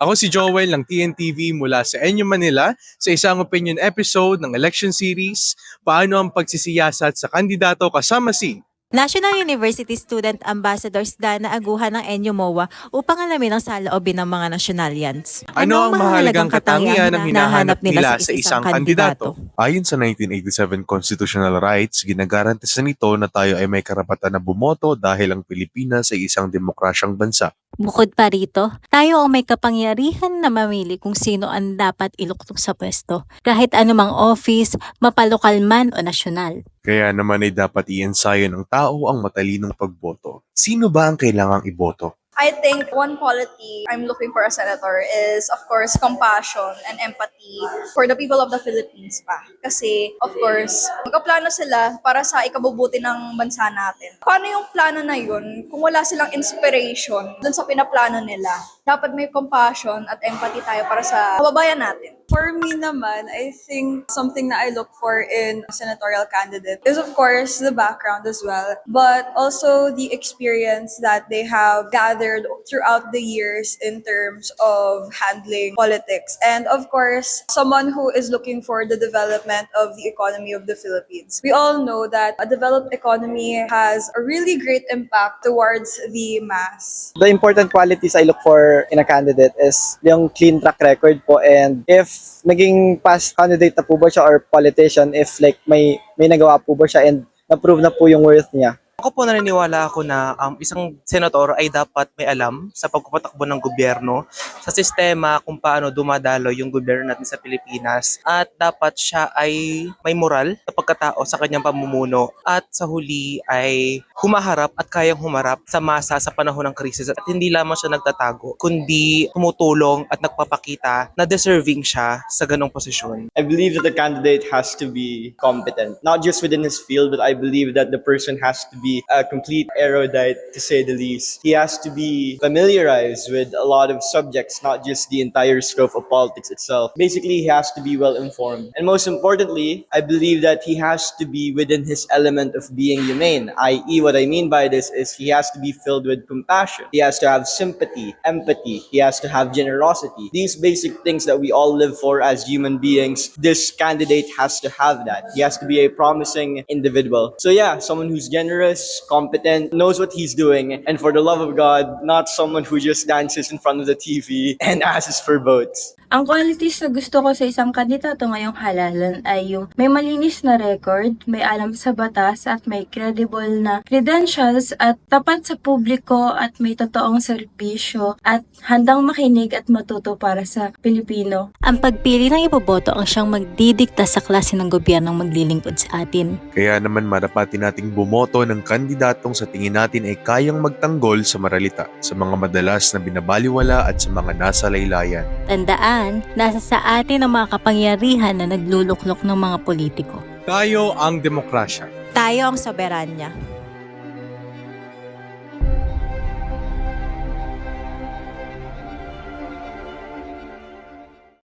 Ako si Joel ng TNTV mula sa Enyo Manila sa isang opinion episode ng election series Paano ang pagsisiyasat sa kandidato kasama si National University Student Ambassadors Dana Aguhan ng Enyo MOA upang alamin ang saloobin ng mga nasyonalians. Ano ang mahalagang katangian na hinahanap nila sa isang kandidato? Ayon sa 1987 constitutional rights, ginagarantisan nito na tayo ay may karapatan na bumoto dahil ang Pilipinas ay isang demokrasyang bansa. Bukod pa rito, tayo ang may kapangyarihan na mamili kung sino ang dapat iluktong sa pwesto, kahit anumang office, mapalokal man o nasyonal. Kaya naman ay dapat iensayo ng tao ang matalinong pagboto. Sino ba ang kailangang iboto? I think one quality I'm looking for a senator is, of course, compassion and empathy for the people of the Philippines pa. Kasi, of course, magkaplano sila para sa ikabubuti ng bansa natin. Paano yung plano na yun kung wala silang inspiration dun sa pinaplano nila? Dapat may compassion at empathy tayo para sa kababayan natin. For me naman, I think something that I look for in a senatorial candidate is of course the background as well, but also the experience that they have gathered throughout the years in terms of handling politics. And of course, someone who is looking for the development of the economy of the Philippines. We all know that a developed economy has a really great impact towards the mass. the important qualities I look for in a candidate is yung clean track record po and if naging past candidate na po ba siya or politician if like may may nagawa po ba siya and na-prove na po yung worth niya. Ako po naniniwala ako na um, isang senator ay dapat may alam sa pagpapatakbo ng gobyerno, sa sistema kung paano dumadalo yung gobyerno natin sa Pilipinas. At dapat siya ay may moral sa pagkatao sa kanyang pamumuno. At sa huli ay humaharap at kayang humarap sa masa sa panahon ng krisis. At hindi lamang siya nagtatago kundi tumutulong at nagpapakita na deserving siya sa ganong posisyon. I believe that the candidate has to be competent, not just within his field, but I believe that the person has to be a complete erudite, to say the least. He has to be familiarized with a lot of subjects, not just the entire scope of politics itself. Basically, he has to be well informed. And most importantly, I believe that he has to be within his element of being humane, i.e., what I mean by this is he has to be filled with compassion. He has to have sympathy, empathy. He has to have generosity. These basic things that we all live for as human beings, this candidate has to have that. He has to be a promising individual. So, yeah, someone who's generous, competent, knows what he's doing, and for the love of God, not someone who just dances in front of the TV and asks for votes. Ang qualities na gusto ko sa isang kandidato ngayong halalan ay yung may malinis na record, may alam sa batas at may credible na credentials at tapat sa publiko at may totoong serbisyo at handang makinig at matuto para sa Pilipino. Ang pagpili ng iboboto ang siyang magdidikta sa klase ng gobyernong maglilingkod sa atin. Kaya naman marapati nating bumoto ng kandidatong sa tingin natin ay kayang magtanggol sa maralita, sa mga madalas na binabaliwala at sa mga nasa laylayan. Tandaan, nasa sa atin ang mga kapangyarihan na nagluluklok ng mga politiko. Tayo ang demokrasya. Tayo ang soberanya.